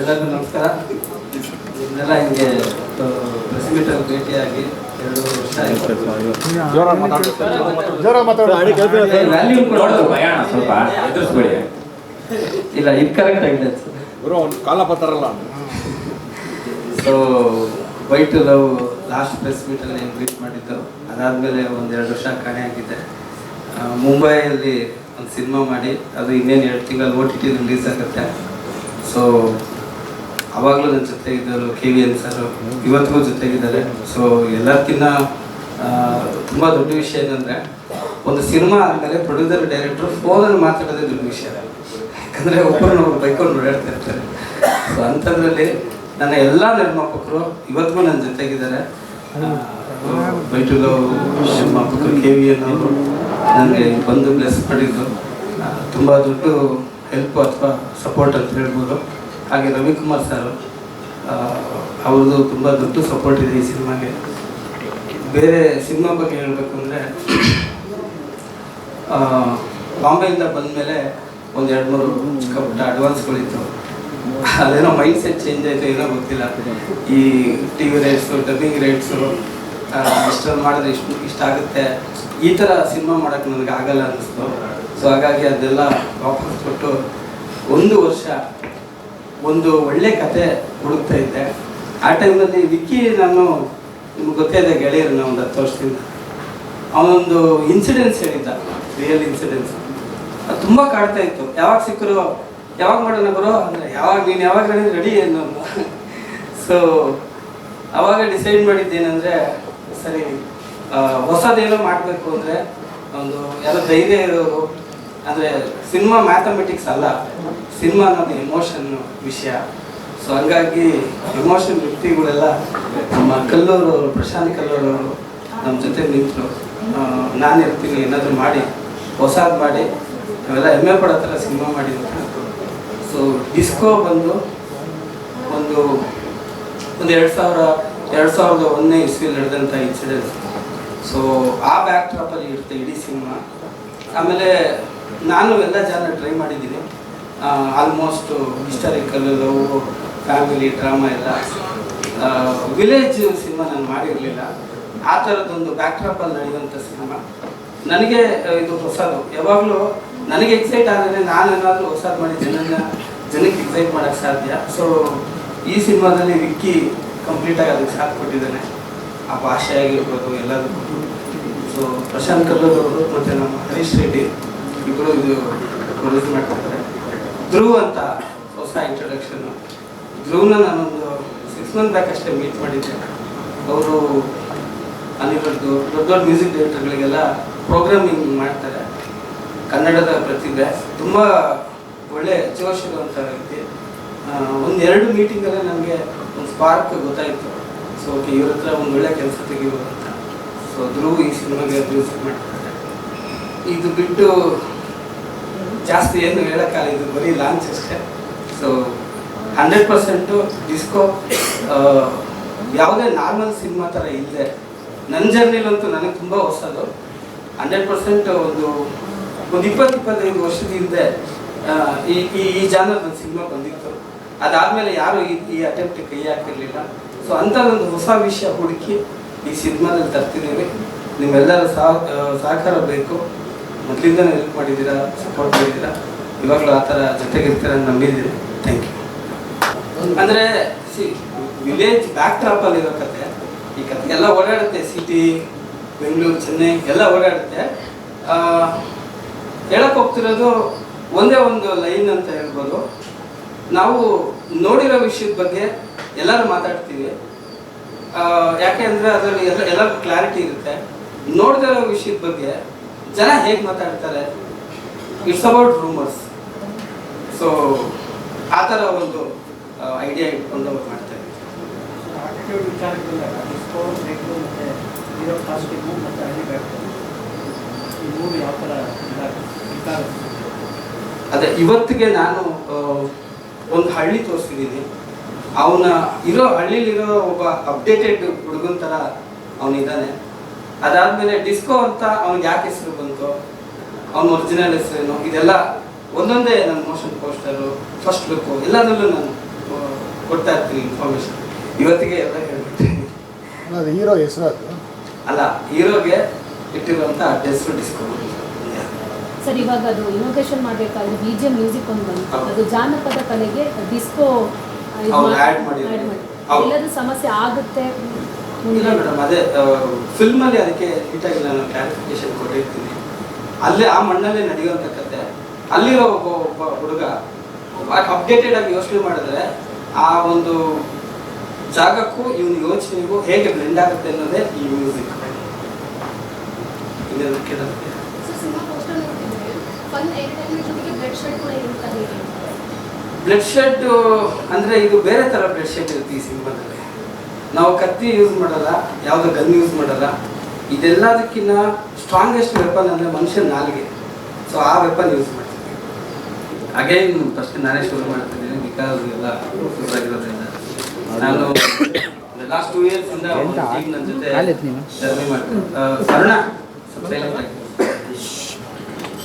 ಎಲ್ಲರಿಗೂ ನಮಸ್ಕಾರ. ಇದನ್ನೆಲ್ಲ ಹಿಂಗೆ ಪ್ರೆಸ್ ಮೀಟಲ್ಲಿ ಭೇಟಿಯಾಗಿ ಎರಡು ವರ್ಷ ವ್ಯಾಲ್ಯೂ ಸ್ವಲ್ಪ ಎದುರಿಸ್ಬೇಡಿ. ಇಲ್ಲ ಇದು ಕರೆಕ್ಟ್ ಆಗಿದೆ. ಕಾಲ ಬರ್ತಾರಲ್ಲ so white love last press ಮೀಟಲ್ಲಿ meet ಮಾಡಿದ್ದೆವು ಅದಾದಮೇಲೆ ಒಂದು ಎರಡು ವರ್ಷ ಕಾಣೆ ಆಗಿದ್ದೆ ಆ, ಮುಂಬೈಯಲ್ಲಿ ಒಂದು ಸಿನಿಮಾ ಮಾಡಿ. ಅದು ಇನ್ನೇನು ಎರಡು ತಿಂಗಳು ಓ ಟಿ ಟಿ ರಿಲೀಸ್ ಆಗುತ್ತೆ. ಸೊ ಅವಾಗಲೂ ನನ್ನ ಜೊತೆ ಇದ್ದವರು ಕೆ ವಿ ಎನ್ ಸರ್ ಇವತ್ತಿಗೂ ಜೊತೆಗಿದ್ದಾರೆ. ಸೊ ಎಲ್ಲದಕ್ಕಿಂತ ತುಂಬ ದೊಡ್ಡ ವಿಷಯ ಏನಂದರೆ, ಒಂದು ಸಿನಿಮಾ ಆದಮೇಲೆ ಪ್ರೊಡ್ಯೂಸರ್ ಡೈರೆಕ್ಟ್ರು ಫೋನಲ್ಲಿ ಮಾತಾಡೋದೇ ದೊಡ್ಡ ವಿಷಯ. ಯಾಕಂದರೆ ಒಬ್ಬರನ್ನೊಬ್ರು ಬೈಕೊಂಡು ಓಡಾಡ್ತಾ ಇರ್ತಾರೆ. ಸೊ ಅಂಥದ್ರಲ್ಲಿ ನನ್ನ ಎಲ್ಲ ನಿರ್ಮಾಪಕರು ಇವತ್ತಿಗೂ ನನ್ನ ಜೊತೆಗಿದ್ದಾರೆ. ಬೈಟುಲು ನಿರ್ಮಾಪಕರು ಕೆ ವಿ ಎನ್ ಅವರು ನನಗೆ ಬಂದು ಬ್ಲೆಸ್ ಮಾಡಿದ್ದು. ತುಂಬ ದೊಡ್ಡ ಹೆಲ್ಪ್ ಅಥವಾ ಸಪೋರ್ಟ್ ಅಂತ ಹೇಳ್ಬೋದು. ಹಾಗೆ ರವಿಕುಮಾರ್ ಸರ್ ಅವ್ರದ್ದು ತುಂಬ ದೊಡ್ಡ ಸಪೋರ್ಟ್ ಇದೆ ಈ ಸಿನಿಮಾಗೆ. ಬೇರೆ ಸಿನಿಮಾ ಬಗ್ಗೆ ಹೇಳಬೇಕು ಅಂದರೆ ಬಾಂಬೆಯಿಂದ ಬಂದಮೇಲೆ ಒಂದು ಎರಡು ಮೂರು ಚಿಕ್ಕ ಪುಟ್ಟ ಅಡ್ವಾನ್ಸ್ಗಳಿತ್ತು ಅದೇನೋ ಮೈಂಡ್ ಸೆಟ್ ಚೇಂಜ್ ಆಯಿತು ಏನೋ ಗೊತ್ತಿಲ್ಲ. ಈ T V rates dubbing rates ಇಷ್ಟೊಂದು ಮಾಡಿದ್ರೆ ಇಷ್ಟು ಇಷ್ಟ ಆಗುತ್ತೆ. ಈ ಥರ ಸಿನಿಮಾ ಮಾಡೋಕ್ಕೆ ನನಗೆ ಆಗಲ್ಲ ಅನ್ನಿಸ್ತು ಸೊ ಹಾಗಾಗಿ ಅದೆಲ್ಲ ವಾಪಸ್ ಕೊಟ್ಟು ಒಂದು ವರ್ಷ ಒಂದು ಒಳ್ಳೆ ಕತೆ ಹುಡುಕ್ತಾ ಇದ್ದೆ. ಆ ಟೈಮಲ್ಲಿ ವಿಕ್ಕಿ ನಾನು ನಿಮ್ಗೆ ಗೊತ್ತೇ ಇದೆ ಗೆಳೆಯರನ್ನ ಒಂದು ಹತ್ತು ವರ್ಷದಿಂದ. ಅವನೊಂದು ಇನ್ಸಿಡೆನ್ಸ್ ಹೇಳಿದ್ದ ರಿಯಲ್ ಇನ್ಸಿಡೆನ್ಸ್ ಅದು ತುಂಬ ಕಾಡ್ತಾ ಇತ್ತು. ಯಾವಾಗ ಸಿಕ್ಕರು ಯಾವಾಗ ಮಾಡೋಣ ಬರೋ ಅಂದರೆ ಯಾವಾಗ, ನೀನು ಯಾವಾಗ ರೆಡಿ ಏನು ಸೊ ಅವಾಗ ಡಿಸೈಡ್ ಮಾಡಿದ್ದೇನೆಂದರೆ, ಸರಿ ಹೊಸದೇನೋ ಮಾಡಬೇಕು ಅಂದರೆ ಒಂದು, ಯಾರೋ ಧೈರ್ಯ ಇರೋರು ಅಂದರೆ ಸಿನಿಮಾ ಮ್ಯಾಥಮೆಟಿಕ್ಸ್ ಅಲ್ಲ, ಸಿನಿಮಾ ಅನ್ನೋದು ಎಮೋಷನ್ ವಿಷಯ. ಸೊ ಹಂಗಾಗಿ ಎಮೋಷನ್ ವ್ಯಕ್ತಿಗಳೆಲ್ಲ ನಮ್ಮ ಕಲ್ಲೂರು ಪ್ರಶಾಂತ್ ಕಲ್ಲೂರು ನಮ್ಮ ಜೊತೆ ನಿಂತರು. ನಾನು ಇರ್ತೀನಿ, ಏನಾದರೂ ಮಾಡಿ, ಹೊಸದು ಮಾಡಿ, ನಾವೆಲ್ಲ ಹೆಮ್ಮೆ ಪಡೋ ಥರ ಸಿನಿಮಾ ಮಾಡಿದ್ವಿ ಸೊ ಡಿಸ್ಕೋ ಬಂದು ಒಂದು ಒಂದು ಎರಡು ಸಾವಿರ, ಎರಡು ಸಾವಿರದ ಒಂದನೇ ಇಸ್ವಿಲಿ ನಡೆದಂಥ ಇನ್ಸಿಡೆಂಟ್ ಸೊ ಆ ಬ್ಯಾಕ್ ಟ್ರಾಪಲ್ಲಿ ಇರುತ್ತೆ ಇಡೀ ಸಿನಿಮಾ. ಆಮೇಲೆ ನಾನು ಎಲ್ಲ ಜನ ಟ್ರೈ ಮಾಡಿದ್ದೀನಿ. Almost historical love family drama ಎಲ್ಲ. ವಿಲೇಜ್ ಸಿನಿಮಾ ನಾನು ಮಾಡಿರಲಿಲ್ಲ. ಆ ಥರದ್ದೊಂದು ಬ್ಯಾಕ್ ಡ್ರಾಪಲ್ಲಿ ನಡೆಯುವಂಥ ಸಿನಿಮಾ ನನಗೆ ಇದು ಹೊಸದು. ಯಾವಾಗಲೂ ನನಗೆ ಎಕ್ಸೈಟ್ ಆದರೆ ನಾನು ಏನಾದರೂ ಹೊಸದು ಮಾಡಿ ಜನನ ಜನಕ್ಕೆ ಎಕ್ಸೈಟ್ ಮಾಡೋಕ್ಕೆ ಸಾಧ್ಯ. ಸೊ ಈ ಸಿನಿಮಾದಲ್ಲಿ ವಿಕ್ಕಿ ಕಂಪ್ಲೀಟಾಗಿ ಅದಕ್ಕೆ ಸಾಥ್ ಕೊಟ್ಟಿದ್ದಾನೆ. ಆ ಭಾಷೆ ಆಗಿರ್ಬೋದು, ಎಲ್ಲದಕ್ಕೂ. ಸೊ ಪ್ರಶಾಂತ್ ಕಲ್ಲೂರವರು ಮತ್ತು ನಮ್ಮ ಹರೀಶ್ ರೆಡ್ಡಿ. ಇಬ್ಬರು ಇದು ಪ್ರೊಡ್ಯೂಸ್ ಮಾಡ್ತಿದ್ದಾರೆ ಧ್ರುವ್ ಅಂತ ಹೊಸ ಇಂಟ್ರೊಡಕ್ಷನ್ ಧ್ರುವ್ನ ನಾನೊಂದು ಸಿಕ್ಸ್ ಮಂತ್ ಬ್ಯಾಕ್ ಅಷ್ಟೇ ಮೀಟ್ ಮಾಡಿದ್ದೆ. ಅವರು ಅನಿರುದ್ದು ದೊಡ್ಡ ದೊಡ್ಡ ಮ್ಯೂಸಿಕ್ ಡೈರೆಕ್ಟರ್ಗಳಿಗೆಲ್ಲ ಪ್ರೋಗ್ರಾಮಿಂಗ್ ಮಾಡ್ತಾರೆ. ಕನ್ನಡದ ಪ್ರತಿಭೆ. ತುಂಬ ಒಳ್ಳೆ ಅಂತ ವ್ಯಕ್ತಿ. ಒಂದು ಎರಡು ಮೀಟಿಂಗಲ್ಲೇ ನನಗೆ ಒಂದು ಸ್ಪಾರ್ಕ್ ಗೊತ್ತಾಯಿತು. ಸೊ ಓಕೆ ಇವ್ರ ಹತ್ರ ಒಂದು ಒಳ್ಳೆ ಕೆಲಸ ತೆಗಿಬೋದು ಅಂತ. ಸೊ ಧ್ರುವ್ ಈ ಸಿನಿಮಾಗೆ ಮ್ಯೂಸಿಕ್ ಮಾಡ್ತಾರೆ ಇದು ಬಿಟ್ಟು ಜಾಸ್ತಿ ಏನು ಹೇಳೋಕ್ಕಾಗಲ್ಲ, ಇದು ಬರೀ ಲಾಂಚ್ ಅಷ್ಟೇ. ಸೊ ಹಂಡ್ರೆಡ್ ಪರ್ಸೆಂಟು ಡಿಸ್ಕೋ ಯಾವುದೇ ನಾರ್ಮಲ್ ಸಿನಿಮಾ ಥರ ಇಲ್ಲದೆ ನನ್ನ ಜರ್ನಿಲಂತೂ ನನಗೆ ತುಂಬ ಹೊಸದು. ಹಂಡ್ರೆಡ್ ಪರ್ಸೆಂಟ್ ಒಂದು ಒಂದು ಇಪ್ಪತ್ತು, ಇಪ್ಪತ್ತೈದು ವರ್ಷದ ಹಿಂದೆ ಈ ಈ ಈ ಜಾನರ್ ಒಂದು ಸಿನಿಮಾ ಬಂದಿತ್ತು. ಅದಾದಮೇಲೆ ಯಾರು ಈ ಈ ಅಟೆಂಪ್ಟ್ ಕೈ ಹಾಕಿರಲಿಲ್ಲ. ಸೊ ಅಂಥದ್ದೊಂದು ಹೊಸ ವಿಷಯ ಹುಡುಕಿ ಈ ಸಿನಿಮಾದಲ್ಲಿ ತರ್ತಿದ್ದೀವಿ ನಿಮ್ಮೆಲ್ಲರ ಸಹ ಸಹಕಾರ ಬೇಕು. ಮೊದಲಿಂದನೇ ಹೆಲ್ಪ್ ಮಾಡಿದ್ದೀರಾ ಸಪೋರ್ಟ್ ಮಾಡಿದ್ದೀರಾ? ಇವಾಗಲೂ ಆ ಥರ ಜೊತೆಗಿರ್ತೀರ ನಂಬಿದ್ದೀರಿ ಥ್ಯಾಂಕ್ ಯು ಅಂದರೆ ಸಿ ವಿಲೇಜ್ ಬ್ಯಾಕ್ ಡ್ರಾಪಲ್ಲಿ ಇರೋ ಕತೆ, ಈ ಕತೆ ಎಲ್ಲ ಓಡಾಡುತ್ತೆ. ಸಿಟಿ ಬೆಂಗಳೂರು ಚೆನ್ನೈ ಎಲ್ಲ ಓಡಾಡುತ್ತೆ. ಹೇಳಕ್ಕೆ ಹೇಳಕ್ ಹೋಗ್ತಿರೋದು ಒಂದೇ ಒಂದು ಲೈನ್ ಅಂತ ಹೇಳ್ಬೋದು. ನಾವು ನೋಡಿರೋ ವಿಷಯದ ಬಗ್ಗೆ ಎಲ್ಲರೂ ಮಾತಾಡ್ತೀವಿ. ಯಾಕೆ ಅಂದರೆ ಅದರಲ್ಲಿ ಎಲ್ಲ ಎಲ್ಲರಿಗೂ ಕ್ಲಾರಿಟಿ ಇರುತ್ತೆ. ನೋಡಿದಿರೋ ವಿಷಯದ ಬಗ್ಗೆ ಜನ ಹೇಗೆ ಮಾತಾಡ್ತಾರೆ? ಇಟ್ಸ್ ಅಬೌಟ್ ರೂಮರ್ಸ್ ಸೊ ಆ ಥರ ಒಂದು ಐಡಿಯಾ ಇಟ್ಕೊಂಡು ಅವ್ರು ಮಾಡ್ತಾರೆ ಅದೇ ಇವತ್ತಿಗೆ ನಾನು ಒಂದು ಹಳ್ಳಿ ತೋರಿಸಿದ್ದೀನಿ. ಅವನ ಇರೋ ಹಳ್ಳಿಲಿರೋ ಒಬ್ಬ ಅಪ್ಡೇಟೆಡ್ ಹುಡುಗನ ಥರ ಅವನಿದ್ದಾನೆ. ಅದಾದಮೇಲೆ ಡಿಸ್ಕೋ ಅಂತ ಅವ್ನಿಗೆ ಯಾಕೆ ಹೆಸರು ಬಂತು? ಅವನ ಒರಿಜಿನಲ್ ಹೆಸರೇನು? ಇದೆಲ್ಲ ಒಂದೊಂದೇ ನನ್ನ ಮೋಷನ್ ಪೋಸ್ಟರು ಫಸ್ಟ್ ಲುಕ್ಕು ಎಲ್ಲದರಲ್ಲೂ ನಾನು ಕೊಡ್ತಾ ಇರ್ತೀನಿ ಇನ್ಫಾರ್ಮೇಶನ್ ಇವತ್ತಿಗೆ ಎಲ್ಲ ಹೇಳ್ಬಿಟ್ಟೆ. ಅದು ಹೀರೋ ಹೆಸರು ಅದು. ಅಲ್ಲ ಹೀರೋಗೆ ಇಟ್ಟಿರುವಂಥ ಹೆಸರು ಡಿಸ್ಕೋ ಸರ್ ಇವಾಗ ಅದು ಇನೋಗ್ರೇಷನ್ ಮಾಡಬೇಕಾದ್ರೆ ಬಿ ಜಿ ಎಂ ಮ್ಯೂಸಿಕ್ ಒಂದು ಬಂತು. ಅದು ಜಾನಪದ ಕಲೆಗೆ ಡಿಸ್ಕೋ. ಎಲ್ಲದೂ ಸಮಸ್ಯೆ ಆಗುತ್ತೆ. ಇಲ್ಲ ಮೇಡಮ್ ಅದೇ ಫಿಲ್ಮಲ್ಲಿ ಅದಕ್ಕೆ ನೀಟಾಗಿ ನಾನು ಕ್ಲಾರಿಫಿಕೇಶನ್ ಕೊಟ್ಟಿರ್ತೀನಿ. ಅಲ್ಲೇ ಆ ಮಣ್ಣಲ್ಲೇ ನಡೆಯುವಂಥ ಕತೆ ಅಲ್ಲಿರೋ ಒಬ್ಬ ಒಬ್ಬ ಹುಡುಗ ಅಪ್ಡೇಟೆಡ್ ಆಗಿ ಯೋಚನೆ ಮಾಡಿದ್ರೆ ಆ ಒಂದು ಜಾಗಕ್ಕೂ ಇವನ ಯೋಚನೆಗೂ ಹೇಗೆ ಬ್ಲೆಂಡ್ ಆಗುತ್ತೆ ಅನ್ನೋದೇ ಈ ಮ್ಯೂಸಿಕ್ ಬ್ಲಡ್ ಶೆಡ್ ಅಂದರೆ ಇದು ಬೇರೆ ತರ ಬ್ಲಡ್ ಶೆಡ್ ಇರುತ್ತೆ ಈ ಸಿನಿಮಾದಲ್ಲಿ. ನಾವು ಕತ್ತಿ ಯೂಸ್ ಮಾಡಲ್ಲ ಯಾವುದೋ ಗನ್ ಯೂಸ್ ಮಾಡಲ್ಲ. ಇದೆಲ್ಲದಕ್ಕಿಂತ ಸ್ಟ್ರಾಂಗೆಸ್ಟ್ ವೆಪನ್ ಅಂದರೆ ಮನುಷ್ಯನ ನಾಲಿಗೆ. ಸೊ ಆ ವೆಪನ್ ಯೂಸ್ ಮಾಡ್ತೀವಿ. ಅಗೈನ್ ಫಸ್ಟ್ ನಾನೇ ಶುರು ಮಾಡ್ತಿದ್ದೀನಿ ಬಿಕಾಸ್ ಎಲ್ಲ ಆಗಿರೋದ್ರಿಂದ ನಾನು ಲಾಸ್ಟ್ ಟೂ ಇಯರ್ಸ್ ಇಂದ ನನ್ನ ಜೊತೆ ಜರ್ನಿ ಮಾಡ್ತೀನಿ ಅರುಣ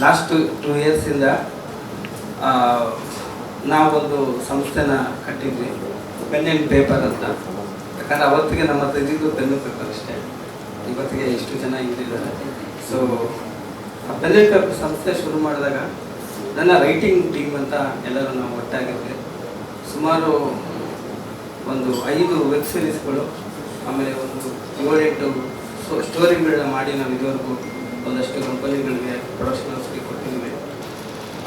ಲಾಸ್ಟ್ ಟೂ ಇಯರ್ಸಿಂದ ನಾವೊಂದು ಸಂಸ್ಥೆನ ಕಟ್ಟಿದ್ವಿ. ಪೆನ್ ಆ್ಯಂಡ್ ಪೇಪರ್ ಅಂತ. ಯಾಕಂದ್ರೆ ಅವತ್ತಿಗೆ ನಮ್ಮ ಪೆನ್ನು ಪೇಪರ್ ಅಷ್ಟೇ. ಇವತ್ತಿಗೆ ಎಷ್ಟು ಜನ ಇಲ್ಲಿದ್ದಾರೆ ಸೊ ಆ ಪೇಪರ್ ಸಂಸ್ಥೆ ಶುರು ಮಾಡಿದಾಗ ನನ್ನ ರೈಟಿಂಗ್ ಟೀಮ್ ಅಂತ ಎಲ್ಲರೂ ನಾವು ಒಟ್ಟಾಗಿದ್ವಿ. ಸುಮಾರು ಒಂದು ಐದು ವೆಬ್ ಸೀರೀಸ್ಗಳು ಆಮೇಲೆ ಒಂದು ಏಳೆಂಟು ಸೊ ಸ್ಟೋರಿಗಳನ್ನ ಮಾಡಿ ನಾವು ಇದುವರೆಗೂ ಒಂದಷ್ಟು ಕಂಪನಿಗಳಿಗೆ ಪ್ರೊಡಕ್ಷನ್ ಹೌಸ್ಗೆ ಕೊಟ್ಟಿದ್ದೀವಿ.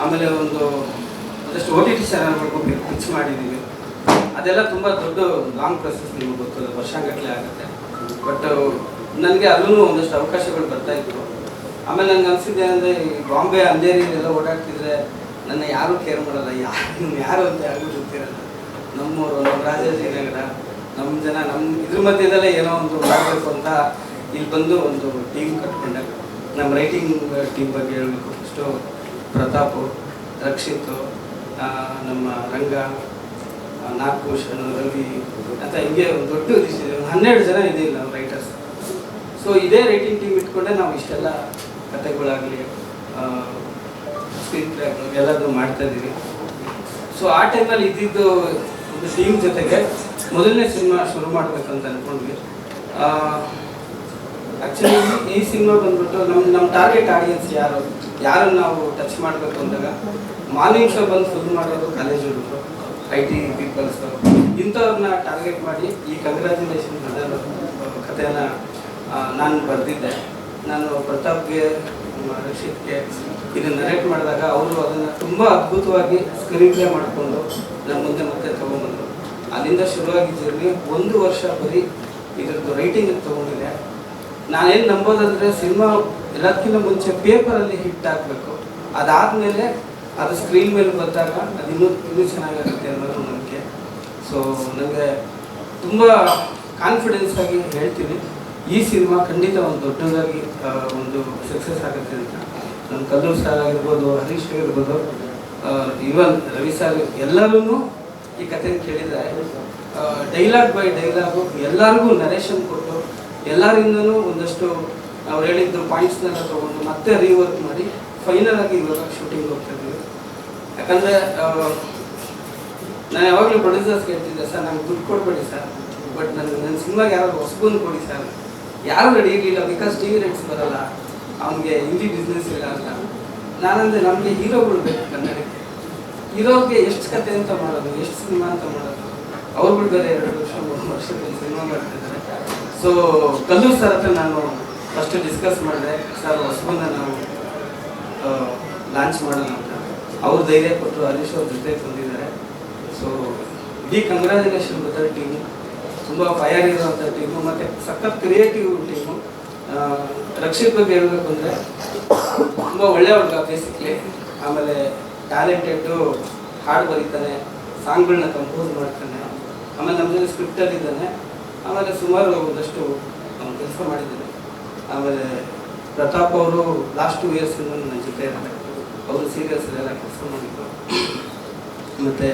ಆಮೇಲೆ ಒಂದು, ಒಂದಷ್ಟು ಓ ಟಿ ಟಿ ಚಾನಲ್ಗಳಿಗೂ ಪಿಚ್ ಮಾಡಿದ್ದೀವಿ. ಅದೆಲ್ಲ ತುಂಬ ದೊಡ್ಡ ಲಾಂಗ್ ಪ್ರೊಸೆಸ್ ನಿಮಗೆ ಗೊತ್ತು ವರ್ಷಗಟ್ಟಲೆ ಆಗುತ್ತೆ. ಬಟ್ ನನಗೆ ಅಲ್ಲೂ ಒಂದಷ್ಟು ಅವಕಾಶಗಳು ಬರ್ತಾ ಇತ್ತು ಆಮೇಲೆ ನನಗೆ ಅನಿಸಿದ್ದೆ ಈ ಬಾಂಬೆ ಎಲ್ಲ ಓಡಾಡ್ತಿದ್ರೆ ನನ್ನ ಯಾರೂ ಕೇರ್ ಮಾಡಲ್ಲ ಯಾರು ಯಾರು ಅಂತ ಯಾರಿಗೂ ಗೊತ್ತಿರಲ್ಲ. ನಮ್ಮೂರು ನಮ್ಮ ರಾಜಾಜಿನಗರ ನಮ್ಮ ಜನ ನಮ್ಮ ಇದ್ರ ಮಧ್ಯದಲ್ಲೇ ಏನೋ ಒಂದು ಮಾಡಬೇಕು ಅಂತ ಇಲ್ಲಿ ಬಂದು ಒಂದು ಟೀಮ್ ಕಟ್ಕೊಂಡೆ. ನಮ್ಮ ರೈಟಿಂಗ್ ಟೀಮ್ ಬಗ್ಗೆ ಹೇಳಬೇಕು. ಫಸ್ಟು ಪ್ರತಾಪು, ರಕ್ಷಿತ್ ನಮ್ಮ ರಂಗ ನಾಗಭೂಷಣ್ ರವಿ ಅಂತ ಹಿಂಗೆ ಒಂದು ದೊಡ್ಡ ಹನ್ನೆರಡು ಜನ ಇದೆ ನಾವು ರೈಟರ್ಸ್ ಸೊ ಇದೇ ರೈಟಿಂಗ್ ಟೀಮ್ ಇಟ್ಕೊಂಡೆ ನಾವು ಇಷ್ಟೆಲ್ಲ ಕತೆಗಳಾಗಲಿ ಸ್ಕ್ರೀನ್ ಪ್ಲೇಗಳು ಎಲ್ಲದೂ ಮಾಡ್ತಾ ಇದ್ದೀವಿ. ಸೊ ಆ ಟೈಮಲ್ಲಿ ಇದ್ದಿದ್ದು ಒಂದು ಟೀಮ್ ಜೊತೆಗೆ ಮೊದಲನೇ ಸಿನಿಮಾ ಶುರು ಮಾಡಬೇಕಂತ ಅಂದ್ಕೊಂಡ್ವಿ ಆ್ಯಕ್ಚುಲಿ ಈ ಸಿನಿಮಾ ಬಂದ್ಬಿಟ್ಟು ನಮ್ಮ ನಮ್ಮ ಟಾರ್ಗೆಟ್ ಆಡಿಯನ್ಸ್ ಯಾರು? ಯಾರನ್ನು ನಾವು ಟಚ್ ಮಾಡಬೇಕು ಅಂದಾಗ ಮಾರ್ನಿಂಗ್ ಶೋ ಬಂದು ಫುಲ್ ಮಾಡೋದು ಕಾಲೇಜ್ ಹುಡುಗರು. ಐ ಟಿ ಪೀಪಲ್ಸ್ ಇಂಥವ್ರನ್ನ ಟಾರ್ಗೆಟ್ ಮಾಡಿ ಈ ಕಂಗ್ರ್ಯಾಚುಲೇಷನ್ ಕಥೆಯನ್ನು ನಾನು ಬರೆದಿದ್ದೆ. ನಾನು ಪ್ರತಾಪ್ಗೆ ರಕ್ಷಿತ್ಗೆ ಇದನ್ನು ನರೇಟ್ ಮಾಡಿದಾಗ ಅವರು ಅದನ್ನು ತುಂಬ ಅದ್ಭುತವಾಗಿ ಸ್ಕ್ರೀನ್ ಪ್ಲೇ ಮಾಡಿಕೊಂಡು ನಮ್ಮ ಮುಂದೆ ಮತ್ತೆ ತೊಗೊಂಬಂದರು ಅಲ್ಲಿಂದ ಶುರುವಾಗಿ ಜರ್ನಿ ಒಂದು ವರ್ಷ ಬರೀ ಇದ್ರದ್ದು ರೈಟಿಂಗ್ ತೊಗೊಂಡಿದೆ ನಾನೇನು ನಂಬೋದಂದರೆ ಸಿನಿಮಾ ಎಲ್ಲದಕ್ಕಿಂತ ಮುಂಚೆ ಪೇಪರಲ್ಲಿ ಹಿಟ್ ಆಗಬೇಕು. ಅದಾದಮೇಲೆ ಅದು ಸ್ಕ್ರೀನ್ ಮೇಲೆ ಬಂದಾಗ ಅದು ಇನ್ನೂ ಇನ್ನೂ ಚೆನ್ನಾಗಿರುತ್ತೆ ಅನ್ನೋದು ನಂಬಿಕೆ. ಸೊ ನನಗೆ ತುಂಬ ಕಾನ್ಫಿಡೆನ್ಸ್ ಆಗಿ ಹೇಳ್ತೀನಿ. ಈ ಸಿನಿಮಾ ಖಂಡಿತ ಒಂದು ದೊಡ್ಡದಾಗಿ ಒಂದು ಸಕ್ಸಸ್ ಆಗುತ್ತೆ ಅಂತ. ನಮ್ಮ ಕಲ್ಲೂರು ಸರ್ ಆಗಿರ್ಬೋದು, ಹರೀಶ್ ಆಗಿರ್ಬೋದು ಇವನ್ ರವಿ ಸರ್ ಎಲ್ಲರೂ ಈ ಕಥೆ ಕೇಳಿದ್ದಾರೆ ಡೈಲಾಗ್ ಬೈ ಡೈಲಾಗು ಎಲ್ಲರಿಗೂ ನರೇಷನ್ ಕೊಟ್ಟು, ಎಲ್ಲರಿಂದನೂ ಒಂದಷ್ಟು ಅವ್ರು ಹೇಳಿದ್ದು ಪಾಯಿಂಟ್ಸ್ನೆಲ್ಲ ತೊಗೊಂಡು ಮತ್ತೆ ರೀವರ್ಕ್ ಮಾಡಿ ಫೈನಲ್ ಆಗಿ ಇವಾಗ ಶೂಟಿಂಗ್ ಹೋಗ್ತಾ ಯಾಕಂದರೆ ನಾನು ಯಾವಾಗಲೂ ಪ್ರೊಡ್ಯೂಸರ್ಸ್ ಕೇಳ್ತಿದ್ದೆ, ಸರ್ ನಂಗೆ ದುಡ್ಡು ಕೊಡ್ಬೇಡಿ ಸರ್, ಬಟ್ ನನಗೆ ನನ್ನ ಸಿನಿಮಾಗೆ ಯಾರು ಹೊಸಬಂದು ಕೊಡಿ ಸರ್. ಯಾರು ರೆಡಿ ಇರಲಿಲ್ಲ ಬಿಕಾಸ್ ಟಿ ವಿ ರೇಟ್ಸ್ ಬರಲ್ಲ, ಅವನಿಗೆ ಹಿಂದಿ ಬಿಸ್ನೆಸ್ ಇಲ್ಲ ಅಂತ. ನಾನಂದ್ರೆ ನಮಗೆ ಹೀರೋಗಳು ಬೇಕು ಕನ್ನಡಕ್ಕೆ. ಹೀರೋಗೆ ಎಷ್ಟು ಕತೆ ಅಂತ ಮಾಡೋದು, ಎಷ್ಟು ಸಿನಿಮಾ ಅಂತ ಮಾಡೋದು? ಅವ್ರುಗಳು ಬೇರೆ ಎರಡು ವರ್ಷ, ಮೂರು ವರ್ಷದಲ್ಲಿ ಸಿನಿಮಾ ಮಾಡ್ತಿದ್ದಾರೆ ಸೊ ಕಲ್ಲೂರ್ ಸರ್ ಹತ್ರ ನಾನು ಫಸ್ಟ್ ಡಿಸ್ಕಸ್ ಮಾಡಿದೆ, ಸರ್ ಹೊಸಬನ್ನ ನಾವು ಲಾಂಚ್ ಮಾಡೋಣ ಅವ್ರು ಧೈರ್ಯ ಕೊಟ್ಟರು ಹರೀಶ್ ಅವ್ರ ಜೊತೆ ಬಂದಿದ್ದಾರೆ. ಸೊ ಇಡೀ ಕಂಗ್ರ್ಯಾಚುಲೇಷನ್ ಗೊತ್ತರ ಟೀಮು ತುಂಬ ಫಯರ್ ಇರುವಂಥ ಟೀಮು ಮತ್ತು ಸಖತ್ ಕ್ರಿಯೇಟಿವ್ ಟೀಮು ರಕ್ಷಿತ್ ಬಗ್ಗೆ ಹೇಳಬೇಕು ಅಂದರೆ ತುಂಬ ಒಳ್ಳೆಯ ಹುಡುಗ ಬೇಸಿಕ್ಲಿ ಆಮೇಲೆ ಟ್ಯಾಲೆಂಟೆಡ್ಡು ಹಾಡು ಬರೀತಾನೆ ಸಾಂಗ್ಗಳನ್ನ ಕಂಪೋಸ್ ಮಾಡ್ತಾನೆ. ಆಮೇಲೆ ನಮ್ಮ ಜೊತೆ ಸ್ಕ್ರಿಪ್ಟರ್ ಇದ್ದಾನೆ. ಆಮೇಲೆ ಸುಮಾರು ಒಂದಷ್ಟು ಕೆಲಸ ಮಾಡಿದ್ದಾನೆ. ಆಮೇಲೆ ಪ್ರತಾಪ್ ಅವರು ಲಾಸ್ಟ್ ಟು ಇಯರ್ಸಿಂದ ನನ್ನ ಜೊತೆ ಇದ್ದಾರೆ. ಅವರು ಸೀರಿಯಲ್ಸಲ್ಲೆಲ್ಲ ಕೆಲಸ ಮಾಡಿದ್ರು ಮತ್ತು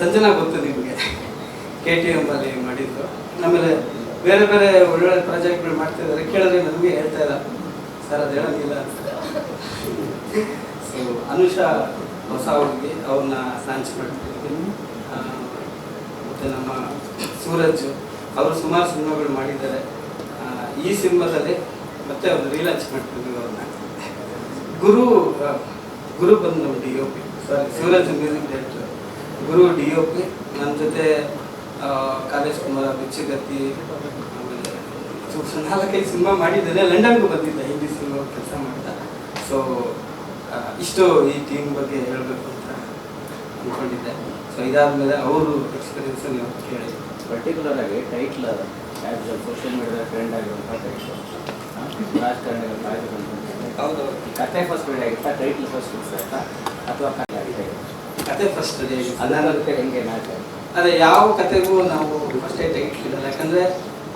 ಸಂಜನಾ ಗೊತ್ತು ನಿಮಗೆ. ಕೆ ಟಿ ಎಮ್ಮಲ್ಲಿ ಮಾಡಿದ್ರು ಆಮೇಲೆ ಬೇರೆ ಬೇರೆ ಒಳ್ಳೊಳ್ಳೆ ಪ್ರಾಜೆಕ್ಟ್ಗಳು ಮಾಡ್ತಿದ್ದಾರೆ. ಕೇಳಿದ್ರೆ ನಮಗೆ ಹೇಳ್ತಾ ಇಲ್ಲ. ಸರ್, ಅದು ಹೇಳೋದಿಲ್ಲ ಸೊ ಅನುಷಾ ಹೊಸ ಹುಡುಗಿ ಅವ್ರನ್ನ ಲಾಂಚ್ ಮಾಡ್ತಿದ್ದೀನಿ ಮತ್ತು ನಮ್ಮ ಸೂರಜ್ ಅವರು ಸುಮಾರು ಸಿನಿಮಾಗಳು ಮಾಡಿದ್ದಾರೆ. ಈ ಸಿನಿಮಾದಲ್ಲಿ ಮತ್ತೆ ಅವ್ರು ರೀಲಾಂಚ್ ಮಾಡ್ತಿದ್ವಿ ಅವ್ರನ್ನ ಗುರು ಗುರು ಬಂದು ನಮ್ಮ D O P sorry Shivaraj music director Guru D O P ನನ್ನ ಜೊತೆ ಕಾಲೇಜ್ ಕುಮಾರ ಬಿಚ್ಚಿಗತ್ತಿ ಆಮೇಲೆ ನಾಲ್ಕೈದು ಸಿನಿಮಾ ಮಾಡಿದ್ದೇನೆ. ಲಂಡನ್ಗೂ ಬಂದಿದ್ದ, ಹಿಂದಿ ಸಿನಿಮಾ ಕೆಲಸ ಮಾಡ್ತಾ. ಸೊ ಇಷ್ಟು ಈ ಟೀಮ್ ಬಗ್ಗೆ ಹೇಳಬೇಕು ಅಂತ ಅಂದ್ಕೊಂಡಿದ್ದೆ ಸೊ ಇದಾದಮೇಲೆ ಅವರು ಎಕ್ಸ್ಪೀರಿಯನ್ಸ್ ನೀವು ಕೇಳಿ? ಪರ್ಟಿಕ್ಯುಲರ್ ಆಗಿ ಟೈಟ್ಲ್ ಸೋಷಿಯಲ್ ಮೀಡಿಯಾದ ಟ್ರೆಂಡ್ ಆಗಿರುವಂಥ ಟೈಟ್ಲ್ ರಾಜಕಾರಣಿಗಳ ಕಾಯ್ದುಕೊಂಡು ಹೌದು. ಕತೆ ಫಸ್ಟ್ ರೆಡಿ ಆಗಿತ್ತಾ ಟೈಟ್ಲ್ ಫಸ್ಟ್ ಆಯ್ತಾ ಅಥವಾ ಕತೆ ಆಗಿದೆ ಕತೆ ಫಸ್ಟ್ ರೆಡಿ ಅದಕ್ಕೆ ಹೆಂಗೆ ನಾಟಕ ಅದೇ ಯಾವ ಕತೆಗೂ ನಾವು ಫಸ್ಟೇ ಟೈಟ್ ಇಡಲ್ಲ ಯಾಕಂದ್ರೆ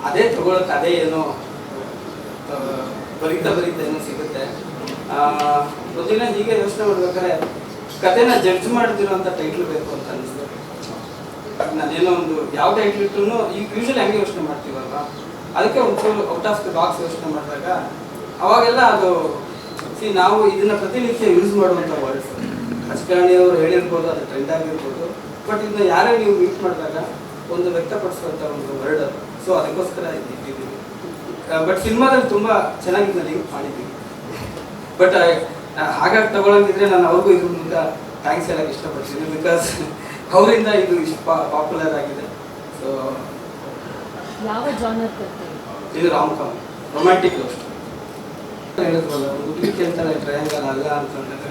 ಅದೇ ತಗೊಳಕ್ ಅದೇ ಏನೋ ಬರಿತ ಬರೀತಾ ಏನೋ ಸಿಗುತ್ತೆ. ಮೊದಲಿನ ಹೀಗೆ ಯೋಚನೆ ಮಾಡ್ಬೇಕಾದ್ರೆ ಕತೆನ ಜಡ್ಜ್ ಮಾಡ್ತಿರೋಂಥ ಟೈಟ್ಲ್ ಬೇಕು ಅಂತ ಅನಿಸ್ತು ನಾನೇನೋ ಒಂದು ಯಾವ ಟೈಟ್ಲ್ ಇಟ್ಟು ಈಗ ಯೂಶಲಿ ಹಂಗೆ ಯೋಚನೆ ಮಾಡ್ತೀವಲ್ವಾ? ಅದಕ್ಕೆ ಒಂಚೂರು ಔಟ್ ಆಫ್ ದ ಬಾಕ್ಸ್ ಯೋಚನೆ ಮಾಡಿದಾಗ ಅವಾಗೆಲ್ಲ ಅದು ಸಿ ನಾವು ಇದನ್ನ ಪ್ರತಿನಿತ್ಯ ಯೂಸ್ ಮಾಡುವಂಥ ವರ್ಡ್ಸ್ ರಾಜಕಾರಣಿಯವರು ಹೇಳಿರ್ಬೋದು ಅದು ಟ್ರೆಂಡ್ ಆಗಿರ್ಬೋದು ಬಟ್ ಇದನ್ನ ಯಾರೇ ನೀವು ಮೀಟ್ ಮಾಡಿದಾಗ ಒಂದು ವ್ಯಕ್ತಪಡಿಸುವಂಥ ಒಂದು ವರ್ಡ್ ಅದು. ಸೊ ಅದಕ್ಕೋಸ್ಕರ ಇಟ್ಟಿದ್ದೀವಿ. ಬಟ್ ಸಿನಿಮಾದಲ್ಲಿ ತುಂಬ ಚೆನ್ನಾಗಿ ನಾನು ಲಿಂಕ್ ಮಾಡಿದ್ದೀವಿ. ಬಟ್ ಹಾಗಾಗಿ ತಗೊಳಂಗಿದ್ರೆ ನಾನು ಅವ್ರಿಗೂ ಇದ್ರ ಮೂಲಕ ಥ್ಯಾಂಕ್ಸ್ ಹೇಳಕ್ಕೆ ಇಷ್ಟಪಡ್ತೀನಿ ಬಿಕಾಸ್ ಅವರಿಂದ ಇದು ಇಷ್ಟು ಪಾಪ್ಯುಲರ್ ಆಗಿದೆ. ಸೊ ಯಾವ ಜಾನರ್ ಇದು ರಾಮ್ ಕಾಮ್ ರೊಮ್ಯಾಂಟಿಕ್ ಲವ್ ಹುಡುಗಿ ಕೇಳ್ತಾಳೆ ಟ್ರಯಾಂಗಲ್ ಅಲ್ಲ ಅಂತಂದಾಗ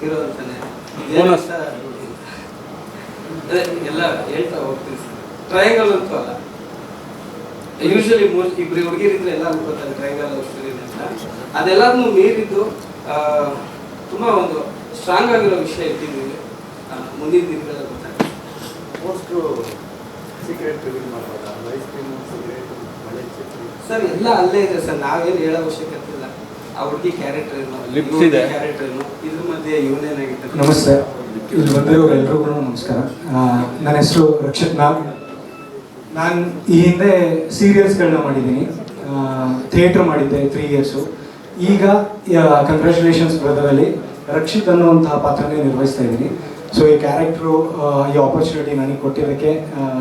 ಹೀರೋ ಅಂತಾನೆ. ಇದೇನು ಅಂತ ಅದೇ ಎಲ್ಲ ಹೇಳ್ತಾ ಹೋಗ್ತೀನಿ ಟ್ರಯಾಂಗಲ್ ಅಂತೂ ಅಲ್ಲ. ಯೂಶಲಿ ಮೋಸ್ಟ್ ಇಬ್ರು ಹುಡುಗಿರಿದ್ರೆ ಎಲ್ಲ ಅನ್ಕೋತಾರೆ ಟ್ರಯಾಂಗಲ್ ಸ್ಟೋರಿ ಅಂತ. ಅದೆಲ್ಲದನ್ನು ಮೀರಿದ್ದು ತುಂಬಾ ಒಂದು ಸ್ಟ್ರಾಂಗ್ ಆಗಿರೋ ವಿಷಯ ಇಟ್ಟಿದ್ದೀವಿ. ಮುಂದಿನ ದಿನಗಳಲ್ಲಿ ಗೊತ್ತಾಗುತ್ತೆ. ಮೋಸ್ಟು ಸೀಕ್ರೆಟ್ ರಿವೀಲ್ ಮಾಡ್ಬೋದಾ? ಐಸ್ ಕ್ರೀಮ್ ಸಿಗರೇಟ್ ಮಳೆ ಸರ್ ಎಲ್ಲ ಅಲ್ಲೇ ಇದೆ ಸರ್. ನಾವೇನು ಹೇಳೋ ಅವಶ್ಯಕತೆ ಹುಡುಗಿ ಕ್ಯಾರೆಕ್ಟರ್ ಏನು ಇದೆ. ಕ್ಯಾರೆಕ್ಟರ್ ಇದ್ರ ಮಧ್ಯೆ ಇವನೇನಾಗಿತ್ತು ನಮಸ್ತೆ. ಇಲ್ಲಿ ಬಂದಿರೋರು ಎಲ್ರಿಗೂ ನಮಸ್ಕಾರ. ನನ್ನ ಹೆಸರು ರಕ್ಷಿತ್ ನಾಗ್ ನಾನು ಈ ಹಿಂದೆ ಸೀರಿಯಲ್ಸ್ಗಳನ್ನ ಮಾಡಿದ್ದೀನಿ. ಥಿಯೇಟ್ರ್ ಮಾಡಿದ್ದೆ ತ್ರೀ ಇಯರ್ಸು ಈಗ ಕಂಗ್ರ್ಯಾಚುಲೇಷನ್ಸ್ ಬ್ರದರಲ್ಲಿ ರಕ್ಷಿತ್ ಅನ್ನುವಂತಹ ಪಾತ್ರನೇ ನಿರ್ವಹಿಸ್ತಾ ಇದ್ದೀನಿ. ಸೊ ಈ ಕ್ಯಾರೆಕ್ಟ್ರು ಈ ಆಪರ್ಚುನಿಟಿ ನನಗೆ ಕೊಟ್ಟಿದ್ದಕ್ಕೆ